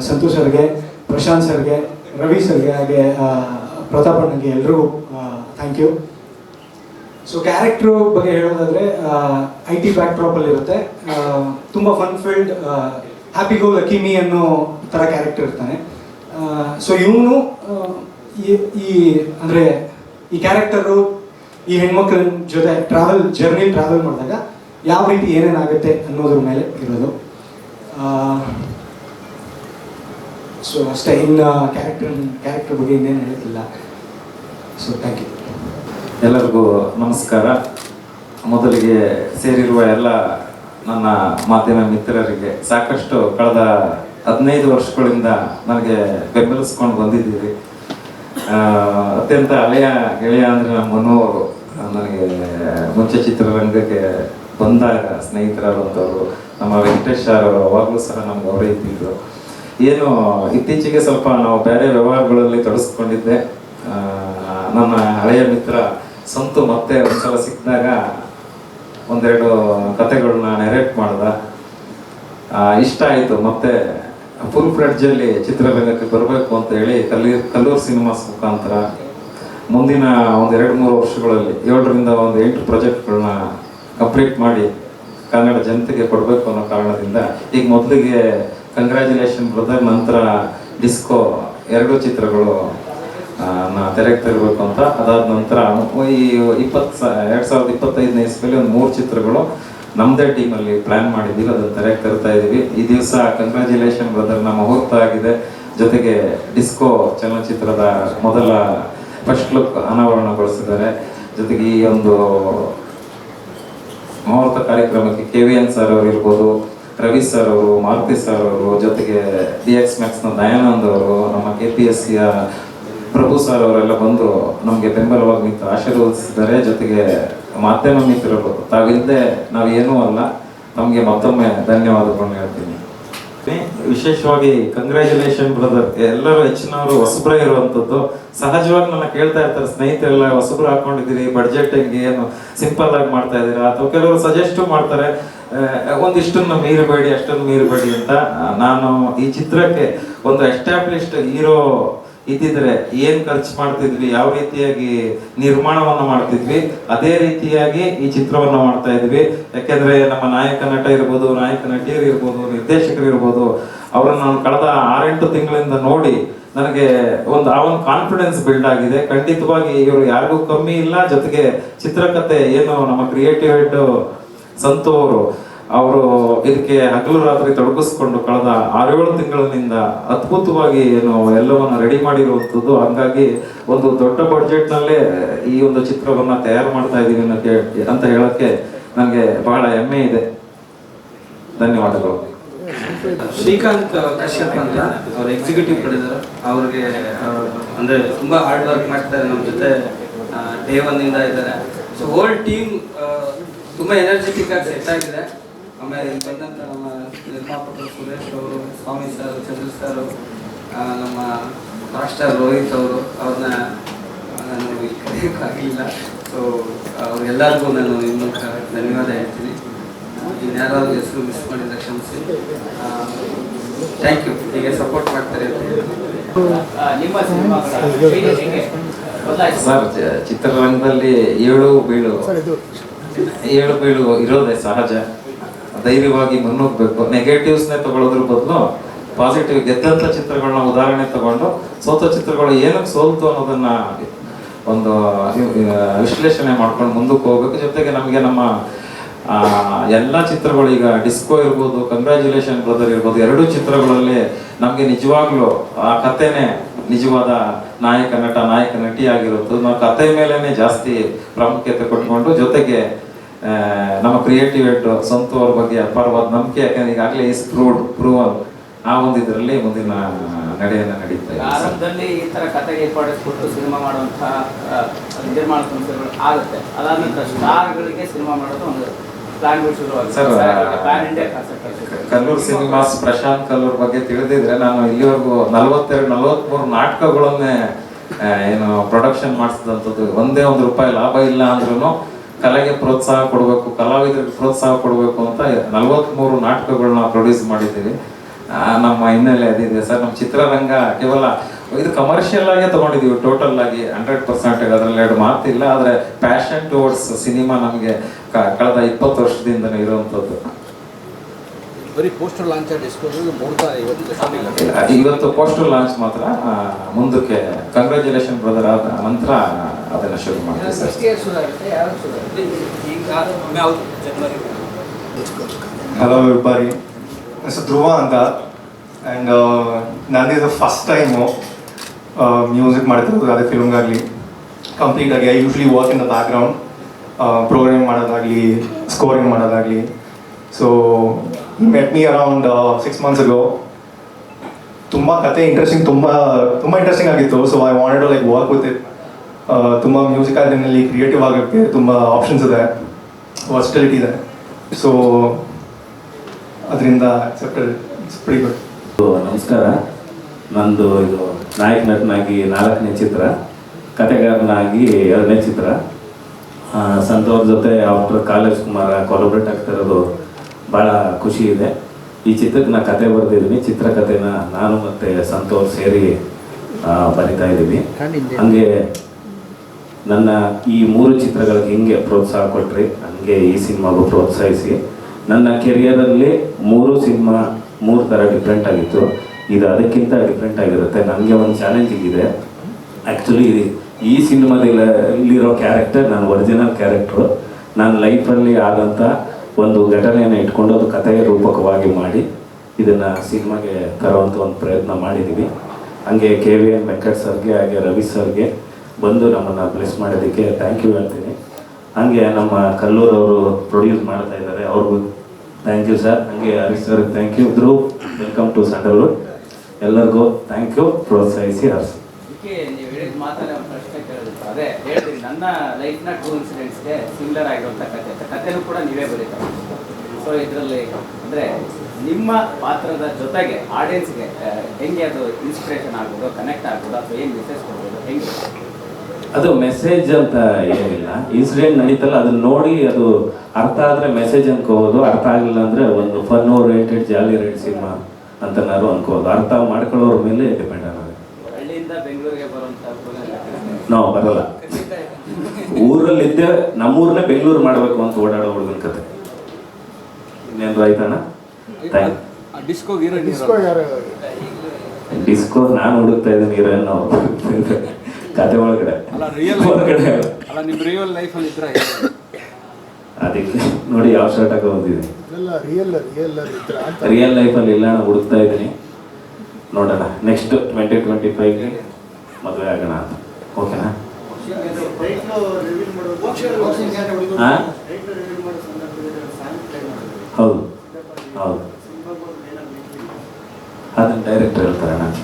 ಸಂತೋಷ್ ಸರ್ಗೆ ಪ್ರಶಾಂತ್ ಸರ್ಗೆ ರವಿ ಸರ್ಗೆ ಹಾಗೆ ಪ್ರತಾಪ್ ಅಣ್ಣಗೆ ಎಲ್ರಿಗೂ ಥ್ಯಾಂಕ್ ಯು ಸೊ ಕ್ಯಾರೆಕ್ಟ್ರು ಬಗ್ಗೆ ಹೇಳೋದಾದ್ರೆ ಐ ಟಿ ಬ್ಯಾಕ್ ಡ್ರಾಪಲ್ಲಿ ಇರುತ್ತೆ. ತುಂಬಾ fun filled happy go lucky me ಅನ್ನೋ ಥರ ಕ್ಯಾರೆಕ್ಟರ್ ಇರ್ತಾನೆ. ಸೊ ಇವನು ಈ ಅಂದರೆ ಈ ಕ್ಯಾರೆಕ್ಟರು ಈ ಹೆಣ್ಮಕ್ಳ ಜೊತೆ ಟ್ರಾವೆಲ್ ಜರ್ನಿ ಟ್ರಾವೆಲ್ ಮಾಡಿದಾಗ ಯಾವ ರೀತಿ ಏನೇನಾಗುತ್ತೆ ಅನ್ನೋದ್ರ ಮೇಲೆ ಇರೋದು. ಸೊ ಅಷ್ಟೇ. ಇನ್ನು ಕ್ಯಾರೆಕ್ಟರ್ ಕ್ಯಾರೆಕ್ಟರ್ ಬಗ್ಗೆ ಇನ್ನೇನು ಹೇಳ್ತಿಲ್ಲ ಸೊ ಥ್ಯಾಂಕ್ ಯು ಎಲ್ಲರಿಗೂ ನಮಸ್ಕಾರ. ಮೊದಲಿಗೆ ಸೇರಿರುವ ಎಲ್ಲ ನನ್ನ ಮಾಧ್ಯಮ ಮಿತ್ರರಿಗೆ ಸಾಕಷ್ಟು ಕಳೆದ ಹದಿನೈದು ವರ್ಷಗಳಿಂದ ನನಗೆ ಬೆಂಬಲಿಸ್ಕೊಂಡು ಬಂದಿದ್ದೀರಿ. ಅತ್ಯಂತ ಹಳೆಯ ಗೆಳೆಯ ಅಂದರೆ ನಮ್ಮ ಮನೋರು ನನಗೆ ಮುಂಚೆ ಚಿತ್ರರಂಗಕ್ಕೆ ಬಂದಾಗ ಸ್ನೇಹಿತರಾದಂಥವ್ರು, ನಮ್ಮ ವೆಂಕಟೇಶ್ ಸರ್ ಅವರು, ಅವಾಗಲೂ ಸಹ ನಮ್ಗೆ ಅವರೇ ಇದ್ದಿದ್ರು ಏನು, ಇತ್ತೀಚೆಗೆ ಸ್ವಲ್ಪ ನಾವು ಬೇರೆ ವ್ಯವಹಾರಗಳಲ್ಲಿ ತೊಡಗಿಸ್ಕೊಂಡಿದ್ದೆ. ನನ್ನ ಹಳೆಯ ಮಿತ್ರ ಸಂತು ಮತ್ತೆ ಒಂದ್ಸಲ ಸಿಕ್ಕಿದಾಗ ಒಂದೆರಡು ಕತೆಗಳನ್ನ ನೆರೇಟ್ ಮಾಡ್ದ. ಇಷ್ಟ ಆಯಿತು. ಮತ್ತೆ ಫುಲ್ ಫ್ಲೆಡ್ಜಲ್ಲಿ ಚಿತ್ರರಂಗಕ್ಕೆ ಬರಬೇಕು ಅಂತ ಹೇಳಿ ಕಲ್ಲಿ ಕಲ್ಲೂರು ಸಿನಿಮಾಸ್ ಮುಖಾಂತರ ಮುಂದಿನ ಒಂದು ಎರಡು ಮೂರು ವರ್ಷಗಳಲ್ಲಿ ಏಳರಿಂದ ಒಂದು ಎಂಟು ಪ್ರಾಜೆಕ್ಟ್ಗಳನ್ನ ಕಂಪ್ಲೀಟ್ ಮಾಡಿ ಕನ್ನಡ ಜನತೆಗೆ ಕೊಡಬೇಕು ಅನ್ನೋ ಕಾರಣದಿಂದ ಈಗ ಮೊದಲಿಗೆ ಕಂಗ್ರ್ಯಾಚುಲೇಷನ್ ಬ್ರದರ್ ನಂತರ ಡಿಸ್ಕೋ ಎರಡು ಚಿತ್ರಗಳು ತೆರೆಗೆ ತರಬೇಕು ಅಂತ. ಅದಾದ ನಂತರ ಈ ಇಪ್ಪತ್ತು ಎರಡು ಸಾವಿರದ ಇಪ್ಪತ್ತೈದನೇ ಇಸ್ವಿಯಲ್ಲಿ ಒಂದು ಮೂರು ಚಿತ್ರಗಳು ನಮ್ಮದೇ ಟೀಮಲ್ಲಿ ಪ್ಲ್ಯಾನ್ ಮಾಡಿದ್ದೀವಿ. ಅದನ್ನು ತೆರೆಗೆ ತರ್ತಾ ಇದ್ದೀವಿ ಈ ದಿವಸ ಕಂಗ್ರ್ಯಾಚುಲೇಷನ್ ಬ್ರದರ್ನ ಮುಹೂರ್ತ ಆಗಿದೆ. ಜೊತೆಗೆ ಡಿಸ್ಕೋ ಚಲನಚಿತ್ರದ ಮೊದಲ ಫಸ್ಟ್ ಲುಕ್ ಅನಾವರಣಗೊಳಿಸಿದ್ದಾರೆ. ಜೊತೆಗೆ ಈ ಒಂದು ಮುಹೂರ್ತ ಕಾರ್ಯಕ್ರಮಕ್ಕೆ ಕೆ ವಿ ಎನ್ ಸರ್ ಅವರು ಇರ್ಬೋದು ರವಿ ಸರ್ ಅವರು ಮಾರುತಿ ಸರ್ ಅವರು, ಜೊತೆಗೆ ಡಿ ಎಕ್ಸ್ ಮ್ಯಾಕ್ಸ್ನ ದಯಾನಂದ್ ಅವರು, ನಮ್ಮ ಕೆ ಪಿ ಎಸ್ ಸಿಯ ಪ್ರಭು ಸರ್ ಅವರೆಲ್ಲ ಬಂದು ನಮಗೆ ಬೆಂಬಲವಾಗಿ ನಿಂತು ಆಶೀರ್ವದಿಸಿದ್ದಾರೆ. ಜೊತೆಗೆ ಮಾಧ್ಯಮ ಮಿತ್ರರು, ತಾವಿಲ್ಲದೆ ನಾವೇನೂ ಅಲ್ಲ. ನಮಗೆ ಮತ್ತೊಮ್ಮೆ ಧನ್ಯವಾದಗಳನ್ನ ಹೇಳ್ತೀನಿ. ವಿಶೇಷವಾಗಿ ಕಂಗ್ರ್ಯಾಚುಲೇಷನ್ ಬ್ರದರ್ ಎಲ್ಲರೂ ಹೆಚ್ಚಿನವರು ಹೊಸಬ್ರ ಇರುವಂತದ್ದು ಸಹಜವಾಗಿ ನನ್ನ ಕೇಳ್ತಾ ಇರ್ತಾರೆ, ಸ್ನೇಹಿತರೆಲ್ಲ ಹೊಸಬ್ರು ಹಾಕೊಂಡಿದ್ದೀರಿ ಬಡ್ಜೆಟ್ ಹೆಂಗೆ, ಏನು ಸಿಂಪಲ್ ಆಗಿ ಮಾಡ್ತಾ ಇದ್ದೀರಾ? ಅಥವಾ ಕೆಲವರು ಸಜೆಸ್ಟ್ ಮಾಡ್ತಾರೆ ಒಂದಿಷ್ಟನ್ನು ಮೀರಬೇಡಿ, ಅಷ್ಟನ್ನು ಮೀರಬೇಡಿ ಅಂತ. ನಾನು ಈ ಚಿತ್ರಕ್ಕೆ ಒಂದು ಎಸ್ಟಾಬ್ಲಿಷ್ಡ್ ಹೀರೋ ಇದ್ದಿದ್ರೆ ಏನ್ ಖರ್ಚು ಮಾಡ್ತಿದ್ವಿ, ಯಾವ ರೀತಿಯಾಗಿ ನಿರ್ಮಾಣವನ್ನು ಮಾಡ್ತಿದ್ವಿ, ಅದೇ ರೀತಿಯಾಗಿ ಈ ಚಿತ್ರವನ್ನ ಮಾಡ್ತಾ ಇದ್ವಿ. ಯಾಕೆಂದ್ರೆ ನಮ್ಮ ನಾಯಕ ನಟ ಇರ್ಬೋದು, ನಾಯಕ ನಟಿಯರು ಇರ್ಬೋದು, ನಿರ್ದೇಶಕರು ಇರ್ಬೋದು, ಅವರನ್ನು ನಾನು ಕಳೆದ ಆರೆಂಟು ತಿಂಗಳಿಂದ ನೋಡಿ ನನಗೆ ಒಂದು, ಆ ಒಂದು ಕಾನ್ಫಿಡೆನ್ಸ್ ಬಿಲ್ಡ್ ಆಗಿದೆ. ಖಂಡಿತವಾಗಿ ಇವರು ಯಾರಿಗೂ ಕಮ್ಮಿ ಇಲ್ಲ, ಜೊತೆಗೆ ಚಿತ್ರಕಥೆ ಏನು ನಮ್ಮ ಕ್ರಿಯೇಟಿವ್ ಹೆಡ್ ಸಂತು ಅವರು ಅವರು ಇದಕ್ಕೆ ಹಗಲು ರಾತ್ರಿ ತೊಡಗಿಸ್ಕೊಂಡು ಕಳೆದ ಆರೇಳು ತಿಂಗಳಿನಿಂದ ಅದ್ಭುತವಾಗಿ ಏನು ಎಲ್ಲವನ್ನು ರೆಡಿ ಮಾಡಿರುವಂಥದ್ದು. ಹಂಗಾಗಿ ಒಂದು ದೊಡ್ಡ ಬಡ್ಜೆಟ್ ನಲ್ಲೇ ಈ ಒಂದು ಚಿತ್ರವನ್ನು ತಯಾರು ಮಾಡ್ತಾ ಇದ್ದೀವಿ ಅನ್ನೋಕ್ಕೆ ಅಂತ ಹೇಳಕ್ಕೆ ನನಗೆ ಬಹಳ ಹೆಮ್ಮೆ ಇದೆ. ಧನ್ಯವಾದಗಳು. ಶ್ರೀಕಾಂತ್ ಕಶ್ಯಪ್ ಅಂತ ಅವರು ಎಕ್ಸಿಕ್ಯೂಟಿವ್ ಪ್ರೊಡ್ಯೂಸರ್ ಅವ್ರಿಗೆ ಅಂದ್ರೆ ತುಂಬಾ ಹಾರ್ಡ್ ವರ್ಕ್ ಮಾಡ್ತಾರೆ ನಮ್ಮ ಜೊತೆ ಡೇ ಒನ್ ಇಂದ ಇದ್ದಾರೆ. ಸೊ ಹೋಲ್ ಟೀಮ್ ತುಂಬಾ ಎನರ್ಜೆಟಿಕ್ ಆಗಿ ಸೆಟ್ ಆಗಿದೆ. ಆಮೇಲೆ ಇಲ್ಲಿ ನಮ್ಮ ನಿರ್ಮಾಪಕರು ಸುರೇಶ್ ಅವರು ಸ್ವಾಮಿ ಸರ್ ಚಂದ್ರ ಸರ್ ನಮ್ಮ ಮಾಸ್ಟರ್ ರೋಹಿತ್ ಅವರು ಅವ್ರನ್ನ ನಾನು ಕರೆಯೋಕ್ಕಾಗಲಿಲ್ಲ ಸೊ ಅವ್ರಿಗೆಲ್ಲರಿಗೂ ನಾನು ನಿಮ್ಮ ಧನ್ಯವಾದ ಹೇಳ್ತೀನಿ. ಇನ್ಯಾರಾದ್ರೂ ಹೆಸರು ಮಿಸ್ ಮಾಡಿದ್ರೆ ಕ್ಷಮಿಸಿ. ಥ್ಯಾಂಕ್ ಯು ಹೀಗೆ ಸಪೋರ್ಟ್ ಮಾಡ್ತಾರೆ ಸರ್ ಚಿತ್ರರಂಗದಲ್ಲಿ ಏಳು ಬೀಳು ಏಳು ಬೀಳು ಇರೋದೇ ಸಹಜ. ಧೈರ್ಯವಾಗಿ ಮುನ್ನುಗ್ಬೇಕು. ನೆಗೆಟಿವ್ಸ್ನೇ ತಗೊಳ್ಳೋದ್ರ ಬದಲು ಪಾಸಿಟಿವ್ ಗೆದ್ದಂಥ ಚಿತ್ರಗಳನ್ನ ಉದಾಹರಣೆ ತಗೊಂಡು ಸೋತ ಚಿತ್ರಗಳು ಏನಕ್ಕೆ ಸೋಲ್ತು ಅನ್ನೋದನ್ನ ಒಂದು ವಿಶ್ಲೇಷಣೆ ಮಾಡ್ಕೊಂಡು ಮುಂದಕ್ಕೆ ಹೋಗ್ಬೇಕು. ಜೊತೆಗೆ ನಮಗೆ ನಮ್ಮ ಎಲ್ಲ ಚಿತ್ರಗಳು ಈಗ ಡಿಸ್ಕೋ ಇರ್ಬೋದು ಕಂಗ್ರ್ಯಾಚುಲೇಷನ್ ಬ್ರದರ್ ಇರ್ಬೋದು, ಎರಡೂ ಚಿತ್ರಗಳಲ್ಲಿ ನಮಗೆ ನಿಜವಾಗ್ಲೂ ಆ ಕಥೆನೇ ನಿಜವಾದ ನಾಯಕ ನಟ, ನಾಯಕ ನಟಿ ಆಗಿರುತ್ತೆ ನಾವು ಕತೆ ಮೇಲೇನೆ ಜಾಸ್ತಿ ಪ್ರಾಮುಖ್ಯತೆ ಕೊಟ್ಕೊಂಡು ಜೊತೆಗೆ ನಮ್ಮ ಕ್ರಿಯೇಟಿವ್ ಹೆಡ್ ಸಂತು ಅವ್ರ ಬಗ್ಗೆ ಅಪಾರವಾದ ನಂಬಿಕೆ ಯಾಕಂದ್ರೆ ಈಗಾಗಲೇ ಇಸ್ ಪ್ರೂವ್ಡ್ ಪ್ರೂವಲ್ ಆ ಒಂದು ಇದರಲ್ಲಿ ಮುಂದಿನ ನಡೆಯನ್ನು ನಡೀತಾ ಇದೆ. ಆರಂಭದಲ್ಲಿ ಈ ತರ ಕತೆಗೆ ಇಂಪಾರ್ಟೆನ್ಸ್ ಕೊಟ್ಟು ಸಿನಿಮಾ ಮಾಡುವಂಥ ನಿರ್ಮಾಣ ಸಂಸ್ಥೆಗಳು ಆಗುತ್ತೆ. ಅದಾದ ನಂತರ ಸ್ಟಾರ್ಗಳಿಗೆ ಸಿನಿಮಾ ಮಾಡೋದು ಒಂದು ಕಲ್ಲೂರ್ ಸಿನಿಮಾಸ್ ಪ್ರಶಾಂತ್ ಕಲ್ಲೂರ್ ಬಗ್ಗೆ ತಿಳಿದಿದ್ರೆ ನಾನು ಇಲ್ಲಿವರೆಗೂ ನಲವತ್ತೆರಡು ನಲವತ್ಮೂರು ನಾಟಕಗಳನ್ನೇ ಏನು ಪ್ರೊಡಕ್ಷನ್ ಮಾಡಿಸಿದಂಥದ್ದು ಒಂದೇ ಒಂದು ರೂಪಾಯಿ ಲಾಭ ಇಲ್ಲ ಅಂದ್ರೂ ಕಲೆಗೆ ಪ್ರೋತ್ಸಾಹ ಕೊಡಬೇಕು ಕಲಾವಿದರಿಗೆ ಪ್ರೋತ್ಸಾಹ ಕೊಡಬೇಕು ಅಂತ ನಲವತ್ತ್ಮೂರು ನಾಟಕಗಳನ್ನ ಪ್ರೊಡ್ಯೂಸ್ ಮಾಡಿದ್ದೀವಿ. ನಮ್ಮ ಹಿನ್ನೆಲೆ ಅದಿದೆ. ಸರ್ ನಮ್ಮ ಚಿತ್ರರಂಗ ಕೇವಲ ಇದು ಕಮರ್ಷಿಯಲ್ ಆಗಿ ತಗೊಂಡಿದೀವಿ ಟೋಟಲ್ ಆಗಿ ಹಂಡ್ರೆಡ್ ಪರ್ಸೆಂಟ್ ಅದರಲ್ಲಿ ಎರಡು ಮಾತಿಲ್ಲ ಆದರೆ ಪ್ಯಾಷನ್ ಟುವರ್ಡ್ಸ್ ಸಿನಿಮಾ ನಮಗೆ ಕಳೆದ ಇಪ್ಪತ್ತು ವರ್ಷದಿಂದ ಇರುವಂಥದ್ದು. ಬರೀ ಪೋಸ್ಟರ್ ಲಾಂಚ್ ಇವತ್ತು ಪೋಸ್ಟರ್ ಲಾಂಚ್ ಮಾತ್ರ ಮುಂದಕ್ಕೆ ಕಂಗ್ರ್ಯಾಚುಲೇಷನ್ ಬ್ರದರ್ ಆದ ನಂತರ ಅದನ್ನ ಶುರು ಮಾಡ್ತೀವಿ ಸರ್. ಹಲೋ ವ್ಯಾಪಾರಿ ಹೆಸರು ಧ್ರುವ ಅಂತ. ಆ್ಯಂಡ್ ನಂದಿದು ಫಸ್ಟ್ ಟೈಮು ಮ್ಯೂಸಿಕ್ ಮಾಡ್ತಿರೋದು ಅದೇ ಫಿಲ್ಮ್ಗಾಗಲಿ ಕಂಪ್ಲೀಟಾಗಿ I usually work in the background program ಮಾಡೋದಾಗಲಿ ಸ್ಕೋರಿಂಗ್ ಮಾಡೋದಾಗಲಿ. So met me around six months ago ತುಂಬ ಕತೆ ಇಂಟ್ರೆಸ್ಟಿಂಗ್ ತುಂಬ ತುಂಬ ಇಂಟ್ರೆಸ್ಟಿಂಗ್ ಆಗಿತ್ತು. So I wanted like work with it ತುಂಬ ಮ್ಯೂಸಿಕ್ ಅದರಲ್ಲಿ ಕ್ರಿಯೇಟಿವ್ ಆಗೋಕ್ಕೆ ತುಂಬ ಆಪ್ಷನ್ಸ್ ಇದೆ ವರ್ಸ್ಟಿಲಿಟಿ ಇದೆ. ಸೊ ಅದರಿಂದ ಅಕ್ಸೆಪ್ಟೆಡ್ ಇಟ್ಸ್ ಪ್ರಿ ಗುಡ್ ನಮಸ್ಕಾರ. ನಂದು ಇದು ನಾಯಕ ನಟನಾಗಿ ನಾಲ್ಕನೇ ಚಿತ್ರ ಕತೆಗಾರನಾಗಿ ಎರಡನೇ ಚಿತ್ರ. ಸಂತವ್ರ ಸಂತೋರ್ ಜೊತೆ ಆಫ್ಟರ್ ಕಾಲೇಜ್ ಕುಮಾರ ಕೊಲಾಬ್ರೇಟ್ ಆಗ್ತಿರೋದು ಭಾಳ ಖುಷಿ ಇದೆ. ಈ ಚಿತ್ರಕ್ಕೆ ನಾನು ಕತೆ ಬರೆದಿದ್ದೀನಿ. ಚಿತ್ರಕಥೆನ ನಾನು ಮತ್ತು ಸಂತೋರ್ ಸೇರಿ ಆ, ಬರಿತಾ ಇದ್ದೀನಿ ಹಂಗೆ ನನ್ನ ಈ ಮೂರು ಚಿತ್ರಗಳಿಗೆ ಹೆಂಗೆ ಪ್ರೋತ್ಸಾಹ ಕೊಟ್ರಿ, ಹಂಗೆ ಈ ಸಿನಿಮಾಗೂ ಪ್ರೋತ್ಸಾಹಿಸಿ. ನನ್ನ ಕೆರಿಯರಲ್ಲಿ ಮೂರು ಸಿನಿಮಾ, ಮೂರು ಥರ ಡಿಫ್ರೆಂಟ್ ಆಗಿತ್ತು. ಇದು ಅದಕ್ಕಿಂತ ಡಿಫ್ರೆಂಟ್ ಆಗಿರುತ್ತೆ. ನನಗೆ ಒಂದು ಚಾಲೆಂಜಿಂಗ್ ಇದೆ. ಆ್ಯಕ್ಚುಲಿ ಈ ಸಿನಿಮಾದಲ್ಲಿ ಇಲ್ಲಿರೋ ಕ್ಯಾರೆಕ್ಟರ್ ನಾನು ಒರಿಜಿನಲ್ ಕ್ಯಾರೆಕ್ಟ್ರು ನನ್ನ ಲೈಫಲ್ಲಿ ಆದಂಥ ಒಂದು ಘಟನೆಯನ್ನು ಇಟ್ಕೊಂಡು ಅದು ಕಥೆಯ ರೂಪಕವಾಗಿ ಮಾಡಿ ಇದನ್ನು ಸಿನಿಮಾಗೆ ತರುವಂಥ ಒಂದು ಪ್ರಯತ್ನ ಮಾಡಿದ್ದೀವಿ ಹಂಗೆ ಕೆ ವಿ ಎನ್ ವೆಂಕಟ್ ಸರ್ಗೆ, ಹಾಗೆ ರವಿ ಸರ್ಗೆ ಬಂದು ನಮ್ಮನ್ನು ಬ್ಲೆಸ್ ಮಾಡೋದಕ್ಕೆ ಥ್ಯಾಂಕ್ ಯು ಹೇಳ್ತೀನಿ. ಹಂಗೆ ನಮ್ಮ ಕಲ್ಲೂರು ಅವರು ಪ್ರೊಡ್ಯೂಸ್ ಮಾಡ್ತಾ ಇದ್ದಾರೆ, ಅವ್ರಿಗೂ ಥ್ಯಾಂಕ್ ಯು ಸರ್ ಹಂಗೆ ಹರೀಶ್ ಸರ್ ಥ್ಯಾಂಕ್ ಯು ಇದ್ರು ವೆಲ್ಕಮ್ ಟು ಸ್ಯಾಂಡಲ್ವುಡ್ ಎಲ್ಲರಿಗೂ ಥ್ಯಾಂಕ್ ಯು ಪ್ರೋತ್ಸಾಹಿಸಿ ಹರ್ಸ್ ಅದೇ, ಹೇಳ್ತೀನಿ. ನನ್ನ ಲೈಫ್ನ ಟೂ ಇನ್ಸಿಡೆಂಟ್ಸ್ಗೆ ಸಿಮಿಲರ್ ಆಗಿರುವಂಥ ಕತೆ. ಕಥೆನೂ ಕೂಡ ನೀವೇ ಬರೀತಾರೆ ಸೊ ಇದರಲ್ಲಿ ಅಂದರೆ ನಿಮ್ಮ ಪಾತ್ರದ ಜೊತೆಗೆ ಆಡಿಯನ್ಸ್ಗೆ ಹೆಂಗೆ ಅದು ಇನ್ಸ್ಪಿರೇಷನ್ ಆಗ್ಬೋದು ಕನೆಕ್ಟ್ ಆಗ್ಬೋದು, ಅಥವಾ ಏನು ಮೆಸೇಜ್ ಕೊಡ್ಬೋದು, ಹೆಂಗೆ? ಅದು ಮೆಸೇಜ್ ಅಂತ ಏನಿಲ್ಲ. ಇನ್ಸಿಡೆಂಟ್ ನಡೀತಲ್ಲ ಅದನ್ನ ನೋಡಿ ಅದು ಅರ್ಥ ಆದ್ರೆ ಮೆಸೇಜ್ ಅನ್ಕೋಬೋದು ಅರ್ಥ ಆಗಿಲ್ಲ ಅಂದ್ರೆ ಒಂದು fun oriented jolly ride cinema ಅಂತನಾದ್ರು ಅನ್ಕೋಬೋದು. ಅರ್ಥ ಮಾಡ್ಕೊಳ್ಳೋರ ಮೇಲೆ ಡಿಪೆಂಡ್ ಆಗೋದು. ಹಳ್ಳಿಯಿಂದ ಬೆಂಗಳೂರಿಗೆ ಬರುವಂತ ನಾವು ಬರಲ್ಲ. ಊರಲ್ಲಿದ್ದೆ ನಮ್ಮೂರನ್ನೇ ಬೆಂಗಳೂರು ಮಾಡಬೇಕು ಅಂತ ಓಡಾಡೋ ಹುಡುಗನ ಕತೆ. ಇನ್ನೇನು ಆಯ್ತಣ್ಣ ಥ್ಯಾಂಕ್ ಆ ಡಿಸ್ಕೋ ಹೀರೋಯಿನ್ ಡಿಸ್ಕೋ ಯಾರು? ಡಿಸ್ಕೋ ನಾನು ಹುಡುಕ್ತಾ ಇದ್ದೀನಿ ಹೀರೋಯಿನ್ ನಾವು. ಕತೆ ಒಳಗಡೆ. ಅಲ್ಲ ರಿಯಲ್ ಹೊರಗಡೆ ಅಲ್ಲ ನಿಮ್ಮ ರಿಯಲ್ ಲೈಫಲ್ಲಿ ಇದ್ರೆ ಅದಕ್ಕೆ ನೋಡಿ ಯಾವ ಶರ್ಟ್ ಹಾಕೋ ಬಂದಿದ್ದೀನಿ. ರಿಯಲ್ ಲೈಫಲ್ಲಿ ಇಲ್ಲ ನಾನು ಹುಡುಕ್ತಾ ಇದ್ದೀನಿ. ನೋಡೋಣ ನೆಕ್ಸ್ಟ್ ಟ್ವೆಂಟಿ ಟ್ವೆಂಟಿ ಫೈವ್ಗೆ ಮದುವೆ ಆಗೋಣ ಅಂತ. ಓಕೆನಾ ಹೌದು ಹೌದು. ಅದನ್ನ ಡೈರೆಕ್ಟರ್ ಹೇಳ್ತಾರೆ ನಾನು.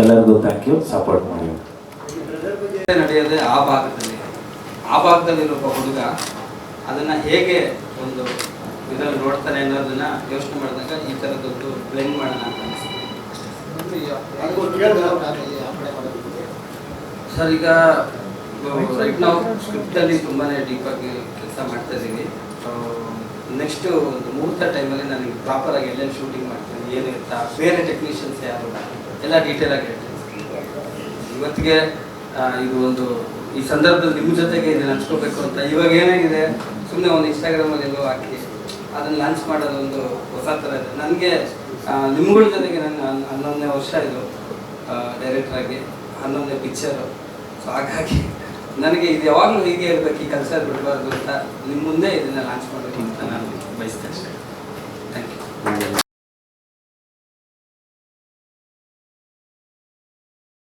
ಎಲ್ಲರಿಗೂ ಥ್ಯಾಂಕ್ ಯು ಸಪೋರ್ಟ್ ಮಾಡಿ ನಡೆಯೋದೇ ಆ ಭಾಗದಲ್ಲಿ. ಆ ಭಾಗದಲ್ಲಿ ಒಬ್ಬ ಹುಡುಗ ಅದನ್ನ ಹೇಗೆ ಒಂದು ಇದರಲ್ಲಿ ನೋಡ್ತಾನೆ ಅನ್ನೋದನ್ನ ಯೋಚನೆ ಮಾಡಿದಾಗ ಈ ಥರದೊಂದು ಬ್ಲೆಂಡ್ ಮಾಡೋಣ ಅಂತ ಸರ್ ಈಗ ರೈಟ್ ನಾವು ಸ್ಕ್ರಿಪ್ಟಲ್ಲಿ ತುಂಬಾ ಡೀಪಾಗಿ ಕೆಲಸ ಮಾಡ್ತಾ ಇದ್ದೀವಿ ನೆಕ್ಸ್ಟ್ ಒಂದು ಮುಹೂರ್ತ ಟೈಮಲ್ಲಿ ನನಗೆ ಪ್ರಾಪರಾಗಿ ಎಲ್ಲೆಲ್ಲಿ ಶೂಟಿಂಗ್ ಮಾಡ್ತೀನಿ ಏನು ಇರ್ತಾ ಬೇರೆ ಟೆಕ್ನಿಷಿಯನ್ಸ್ ಯಾರು ಎಲ್ಲ ಡೀಟೇಲಾಗಿ ಹೇಳ್ತೀನಿ. ಇವತ್ತಿಗೆ ಇದು ಒಂದು ಈ ಸಂದರ್ಭದಲ್ಲಿ ನಿಮ್ಮ ಜೊತೆಗೆ ಇದನ್ನ ಹಂಚ್ಕೋಬೇಕು ಅಂತ ಇವಾಗ ಏನಾಗಿದೆ? ಸುಮ್ಮನೆ ಒಂದು ಇನ್ಸ್ಟಾಗ್ರಾಮಲ್ಲಿ ಎಲ್ಲೋ ಹಾಕಿ ಅದನ್ನ ಲಾಂಚ್ ಮಾಡೋದೊಂದು ಹೊಸ ಥರ ಇದೆ. ನನಗೆ ನಿಮ್ಗಳ ಜೊತೆಗೆ ನನ್ನ ಹನ್- ಹನ್ನೊಂದನೇ ವರ್ಷ ಇದು ಡೈರೆಕ್ಟರ್ ಆಗಿ, ಹನ್ನೊಂದನೇ ಪಿಕ್ಚರು ಸೊ ಹಾಗಾಗಿ ನನಗೆ ಇದು ಯಾವಾಗಲೂ ಹೀಗೆ ಇರಬೇಕು, ಈ ಕೆಲಸ ಬಿಡಬಾರ್ದು ಅಂತ ನಿಮ್ಮ ಮುಂದೆ ಇದನ್ನ ಲಾಂಚ್ ಮಾಡಬೇಕು ಅಂತ ನಾನು ಬಯಸ್ತೇನೆ. Thank you